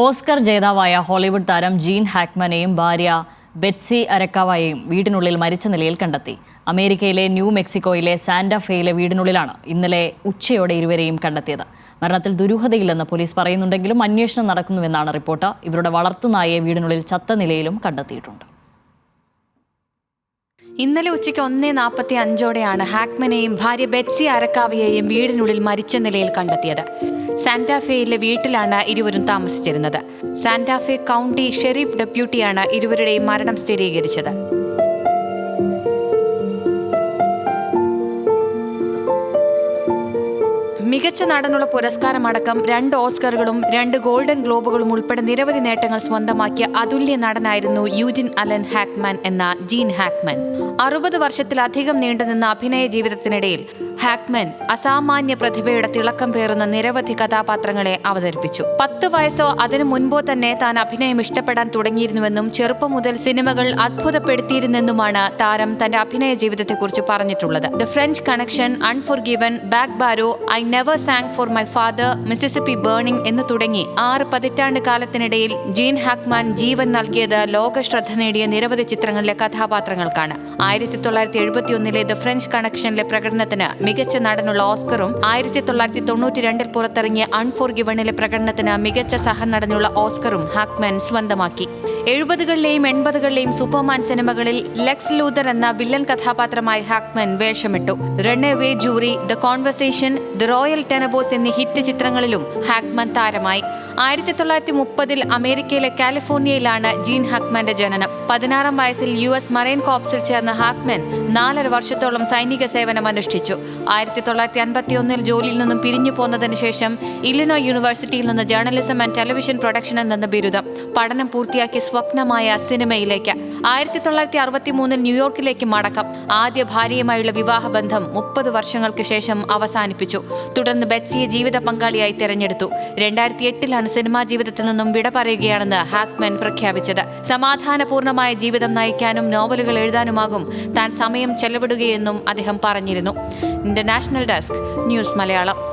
Oscar ജേതാവായ Hollywood താരം gene ഹാക്മനെയും ഭാര്യ ബെറ്റ്സി അരക്കാവായെയും വീടിനുള്ളിൽ മരിച്ച നിലയിൽ കണ്ടെത്തി. അമേരിക്കയിലെ ന്യൂ മെക്സിക്കോയിലെ സാന്റാഫെയിലെ വീടിനുള്ളിലാണ് ഇന്നലെ ഉച്ചയോടെ ഇരുവരെയും കണ്ടെത്തിയത്. മരണത്തിൽ ദുരൂഹതയില്ലെന്ന് പോലീസ് പറയുന്നുണ്ടെങ്കിലും അന്വേഷണം നടക്കുന്നുവെന്നാണ് റിപ്പോർട്ട്. ഇവരുടെ വളർത്തുനായെ വീടിനുള്ളിൽ ചത്ത നിലയിലും കണ്ടെത്തിയിട്ടുണ്ട്. ഇന്നലെ ഉച്ചയ്ക്ക് ഒന്നേ നാൽപ്പത്തി അഞ്ചോടെയാണ് ഹാക്മനെയും ഭാര്യ ബെറ്റ്സി അരക്കാവിയെയും വീടിനുള്ളിൽ മരിച്ച നിലയിൽ കണ്ടെത്തിയത്. സാന്റാഫെയിലെ വീട്ടിലാണ് ഇരുവരും താമസിച്ചിരുന്നത്. സാന്റാഫെ കൗണ്ടി ഷെരീഫ് ഡെപ്യൂട്ടിയാണ് ഇരുവരുടെയും മരണം സ്ഥിരീകരിച്ചത്. മികച്ച നടനുള്ള പുരസ്കാരമടക്കം രണ്ട് ഓസ്കറുകളും രണ്ട് ഗോൾഡൻ ഗ്ലോബുകളും ഉൾപ്പെടെ നിരവധി നേട്ടങ്ങൾ സ്വന്തമാക്കിയ അതുല്യ നടനായിരുന്നു യൂജിൻ അലൻ ഹാക്മാൻ എന്ന ജീൻ ഹാക്മാൻ അറുപത് വർഷത്തിലധികം നീണ്ടുനിന്ന അഭിനയ ജീവിതത്തിനിടയിൽ ഹാക്മാൻ അസാമാന്യ പ്രതിഭയുടെ തിളക്കം പേറുന്ന നിരവധി കഥാപാത്രങ്ങളെ അവതരിപ്പിച്ചു. പത്ത് വയസ്സോ അതിനു മുൻപോ തന്നെ താൻ അഭിനയം ഇഷ്ടപ്പെടാൻ തുടങ്ങിയിരുന്നുവെന്നും ചെറുപ്പം മുതൽ സിനിമകൾ അത്ഭുതപ്പെടുത്തിയിരുന്നെന്നുമാണ് താരം തന്റെ അഭിനയ ജീവിതത്തെക്കുറിച്ച് പറഞ്ഞിട്ടുള്ളത്. The French connection unforgiven back barrow I never sang for my father Mississippi burning എന്ന് തുടങ്ങി ആറ് പതിറ്റാണ്ട് കാലത്തിനിടയിൽ ജീൻ ഹാക്മാൻ ജീവൻ നൽകിയത് ലോക ശ്രദ്ധ നേടിയ നിരവധി ചിത്രങ്ങളിലെ കഥാപാത്രങ്ങൾക്കാണ്. ആയിരത്തി തൊള്ളായിരത്തി എഴുപത്തിയൊന്നിലെ ദ ഫ്രഞ്ച് കണക്ഷനിലെ പ്രകടനത്തിന് മികച്ച നടനുള്ള ഓസ്കറും ആയിരത്തി തൊള്ളായിരത്തി തൊണ്ണൂറ്റി രണ്ടിൽ പുറത്തിറങ്ങിയ അൺഫോർ ഗിവണിലെ പ്രകടനത്തിന് മികച്ച സഹനടനുള്ള ഓസ്കറും ഹാക്മാൻ സ്വന്തമാക്കി. എഴുപതുകളിലെയും എൺപതുകളിലെയും സൂപ്പർമാൻ സിനിമകളിൽ ലെക്സ് ലൂതർ എന്ന വില്ലൻ കഥാപാത്രമായി Hackman വേഷമിട്ടു. Runaway jury the conversation the royal tenenbaums എന്നീ ഹിറ്റ് ചിത്രങ്ങളിലും ഹാക്മൻ താരമായി. ആയിരത്തി തൊള്ളായിരത്തി മുപ്പതിൽ അമേരിക്കയിലെ കാലിഫോർണിയയിലാണ് ജീൻ ഹാക്മാന്റെ ജനനം. പതിനാറാം വയസ്സിൽ യു എസ് മറൈൻ കോപ്സിൽ ചേർന്ന ഹാക്മാൻ നാലര വർഷത്തോളം സൈനിക സേവനം അനുഷ്ഠിച്ചു. ആയിരത്തി തൊള്ളായിരത്തി അൻപത്തി ഒന്നിൽ ജോലിയിൽ നിന്നും പിരിഞ്ഞു പോന്നതിന് ശേഷം ഇലിനോ യൂണിവേഴ്സിറ്റിയിൽ നിന്ന് ജേർണലിസം ആൻഡ് ടെലിവിഷൻ പ്രൊഡക്ഷനിൽ നിന്ന് ബിരുദം. പഠനം പൂർത്തിയാക്കി സ്വപ്നമായ സിനിമയിലേക്ക്. ആയിരത്തി തൊള്ളായിരത്തി അറുപത്തി മൂന്നിൽ ന്യൂയോർക്കിലേക്ക് മടക്കം. ആദ്യ ഭാര്യയുമായുള്ള വിവാഹബന്ധം മുപ്പത് വർഷങ്ങൾക്ക് ശേഷം അവസാനിപ്പിച്ചു. തുടർന്ന് ബെറ്റ്സിയെ ജീവിത പങ്കാളിയായി തെരഞ്ഞെടുത്തു. രണ്ടായിരത്തി എട്ടിലാണ് സിനിമാ ജീവിതത്തിൽ നിന്നും വിട പറയുകയാണെന്ന് ഹാക്മാൻ പ്രഖ്യാപിച്ചത്. സമാധാനപൂർണമായ ജീവിതം നയിക്കാനും നോവലുകൾ എഴുതാനുമാകും താൻ സമയം ചെലവിടുകയെന്നും അദ്ദേഹം പറഞ്ഞിരുന്നു. International desk news Malayalam.